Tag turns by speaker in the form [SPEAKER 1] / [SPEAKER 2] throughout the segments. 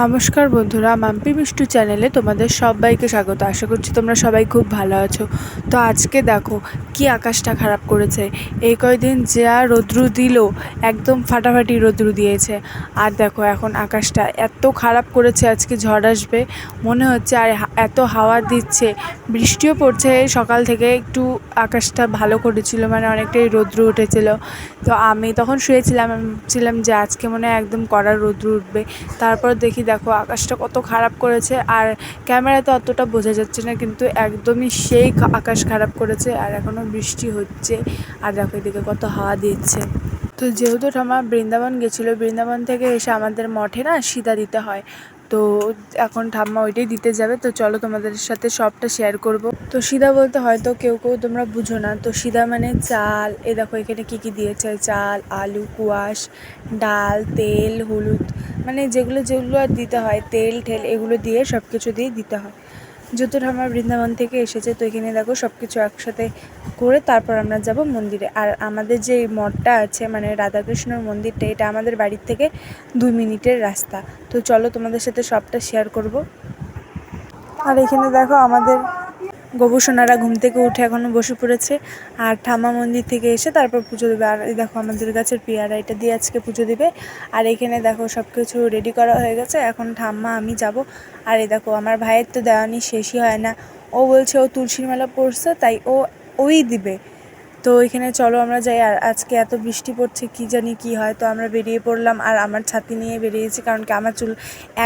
[SPEAKER 1] নমস্কার বন্ধুরা, মাম্পি মিষ্টু চ্যানেলে তোমাদের সবাইকে স্বাগত। আশা করছি তোমরা সবাই খুব ভালো আছো। তো আজকে দেখো, কি আকাশটা খারাপ করেছে। এই কয়দিন যা রৌদ্রু দিল, একদম ফাটাফাটি রৌদ্রু দিয়েছে। আর দেখো, এখন আকাশটা এত খারাপ করেছে, আজকে ঝড় আসবে। মনে হচ্ছে আর এত হাওয়া দিচ্ছে। বৃষ্টিও পড়ছে, সকাল থেকে একটু আকাশটা ভালো করেছিল মানে অনেকটাই রৌদ্রু উঠেছিল। তো আমি তখন শুয়েছিলাম ছিলাম যে আজকে মনে হয় একদম কড়া রৌদ্র উঠবে। তারপর দেখি দেখো আকাশটা কত খারাপ করেছে আর ক্যামেরাতে অতটা বোঝা যাচ্ছে না, কিন্তু একদমই সেই আকাশ খারাপ করেছে আর এখনও বৃষ্টি হচ্ছে। আর দেখো এদিকে কত হাওয়া দিচ্ছে। তো যেহেতু ঠামা বৃন্দাবন গেছিল, বৃন্দাবন থেকে এসে আমাদের মঠে না সিদা দিতে হয়। তো এখন ঠাম্মা ওইটাই দিতে যাবে। তো চলো তোমাদের সাথে সবটা শেয়ার করব। তো সিদা বলতে হয়তো কেউ কেউ তোমরা বুঝো না। তো সিদা মানে চাল। এ দেখো এখানে কি কি দিয়েছে? চাল, আলু, কুয়াশ, ডাল, তেল, হলুদ। মানে যেগুলো যেগুলো আর দিতে হয়, তেল, ঠেল এগুলো দিয়ে সব কিছু দিয়ে দিতে হয়। যেহেতু ঠাম্মা বৃন্দাবন থেকে এসেছে। তো এখানে দেখো সব কিছু একসাথে করে তারপর আমরা যাব মন্দিরে। আর আমাদের যে মঠটা আছে মানে রাধাকৃষ্ণর মন্দিরটা, এটা আমাদের বাড়ির থেকে দুই মিনিটের রাস্তা। তো চলো তোমাদের সাথে সবটা শেয়ার করব। আর এখানে দেখো আমাদের গোবুসোনারা ঘুম থেকে উঠে এখনও বসে পড়েছে। আর ঠামা মন্দির থেকে এসে তারপর পুজো দেবে। আর এই দেখো আমাদের গাছের পেয়ারা, এটা দিয়ে আজকে পুজো দেবে। আর এখানে দেখো সব কিছু রেডি করা হয়ে গেছে। এখন ঠাম্মা, আমি যাব। আর এই দেখো আমার ভাইয়ের তো দেওয়ানি শেষই হয় না। ও বলছে ও তুলসীর মেলা পড়ছে তাই ও ওই দিবে। তো এখানে চলো আমরা যাই। আর আজকে এত বৃষ্টি পড়ছে, কি জানি কি হয়। তো আমরা বেরিয়ে পড়লাম আর আমার ছাতি নিয়ে বেরিয়েছি, কারণ কি আমার চুল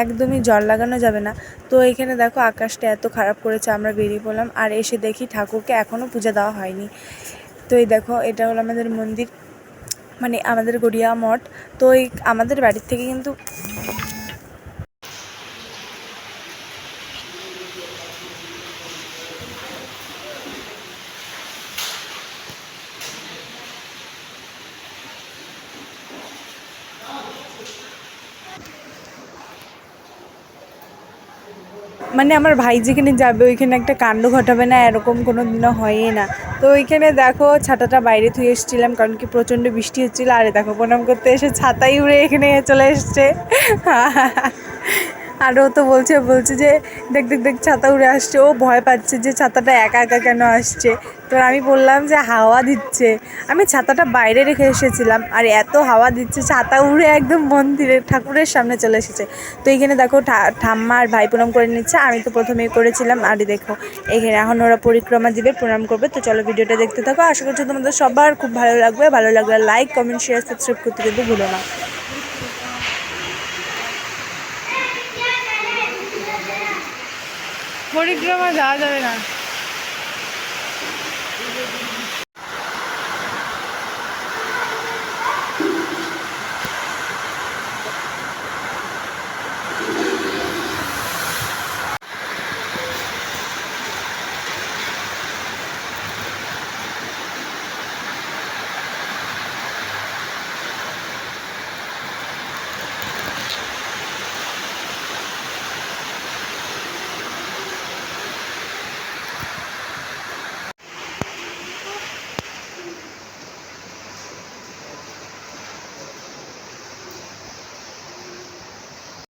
[SPEAKER 1] একদমই জল লাগানো যাবে না। তো এখানে দেখো আকাশটা এত খারাপ করেছে, আমরা বেরিয়ে পড়লাম। আর এসে দেখি ঠাকুরকে এখনও পূজা দেওয়া হয়নি। তো এই দেখো, এটা হলো আমাদের মন্দির মানে আমাদের গড়িয়া মঠ। তো এই আমাদের বাড়ির থেকে কিন্তু মানে আমার ভাই যেখানে যাবে, ওইখানে একটা কাণ্ড ঘটাবে না, এরকম কোনো দিনও হয়ই না। তো ওইখানে দেখো ছাতাটা বাইরে থুয়ে এসেছিলাম, কারণ কি প্রচণ্ড বৃষ্টি হচ্ছিল, আরে দেখো প্রণাম করতে এসে ছাতাই উড়ে এখানে চলে এসছে। আর ও তো বলছে বলছে যে দেখ দেখ দেখ, ছাতা উড়ে আসছে। ও ভয় পাচ্ছে যে ছাতাটা একা একা কেন আসছে? তো আমি বললাম যে হাওয়া দিচ্ছে। আমি ছাতাটা বাইরে রেখে এসেছিলাম আর এত হাওয়া দিচ্ছে, ছাতা উড়ে একদম মন্দিরের ঠাকুরের সামনে চলে এসেছে। তো এইখানে দেখো ঠাম্মা আর ভাই প্রণাম করে নিচ্ছে। আমি তো প্রথমেই করেছিলাম, আর দেখো, এখানে এখন ওরা পরিক্রমা দিবে, প্রণাম করবে। তো চলো ভিডিওটা দেখতে থাকো। আশা করছি তোমাদের সবার খুব ভালো লাগবে। ভালো লাগলে লাইক কমেন্ট শেয়ার সাবস্ক্রাইব করতে কিন্তু ভুলো না। হরিদ্রামা যাওয়া যাবে না।